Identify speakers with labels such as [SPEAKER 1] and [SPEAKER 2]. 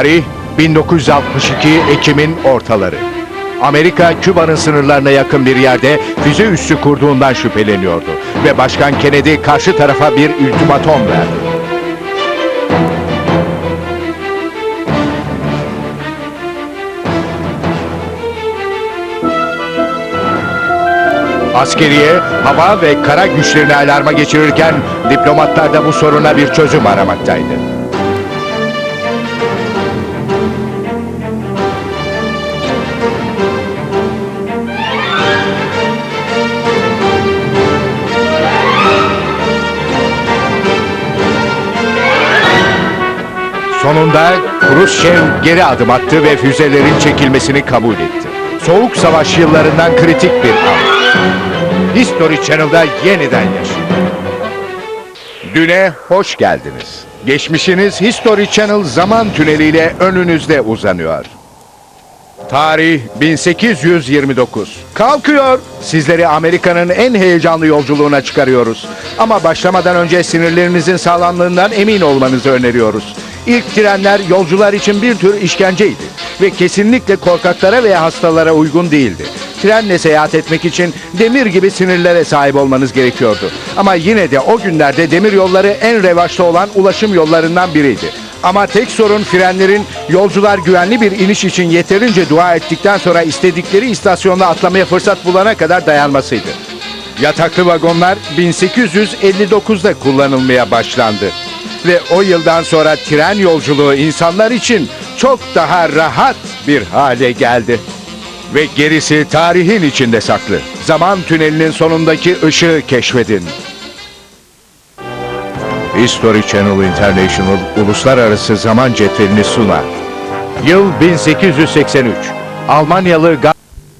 [SPEAKER 1] Tarih 1962 Ekim'in ortaları. Amerika, Küba'nın sınırlarına yakın bir yerde füze üssü kurduğundan şüpheleniyordu. Ve Başkan Kennedy karşı tarafa bir ultimatom verdi. Askeriye, hava ve kara güçlerini alarma geçirirken diplomatlar da bu soruna bir çözüm aramaktaydı. Sonunda Khrushchev geri adım attı ve füzelerin çekilmesini kabul etti. Soğuk Savaş yıllarından kritik bir an. History Channel'da yeniden yaşıyor. Düne hoş geldiniz. Geçmişiniz History Channel zaman tüneliyle önünüzde uzanıyor. Tarih 1829. Kalkıyor. Sizleri Amerika'nın en heyecanlı yolculuğuna çıkarıyoruz. Ama başlamadan önce sinirlerinizin sağlamlığından emin olmanızı öneriyoruz. İlk trenler yolcular için bir tür işkenceydi ve kesinlikle korkaklara veya hastalara uygun değildi. Trenle seyahat etmek için demir gibi sinirlere sahip olmanız gerekiyordu. Ama yine de o günlerde demir yolları en revaçta olan ulaşım yollarından biriydi. Ama tek sorun frenlerin yolcular güvenli bir iniş için yeterince dua ettikten sonra istedikleri istasyonda atlamaya fırsat bulana kadar dayanmasıydı. Yataklı vagonlar 1859'da kullanılmaya başlandı. Ve o yıldan sonra tren yolculuğu insanlar için çok daha rahat bir hale geldi. Ve gerisi tarihin içinde saklı. Zaman tünelinin sonundaki ışığı keşfedin. History Channel International uluslararası zaman cetvelini sunar. Yıl 1883. Almanyalı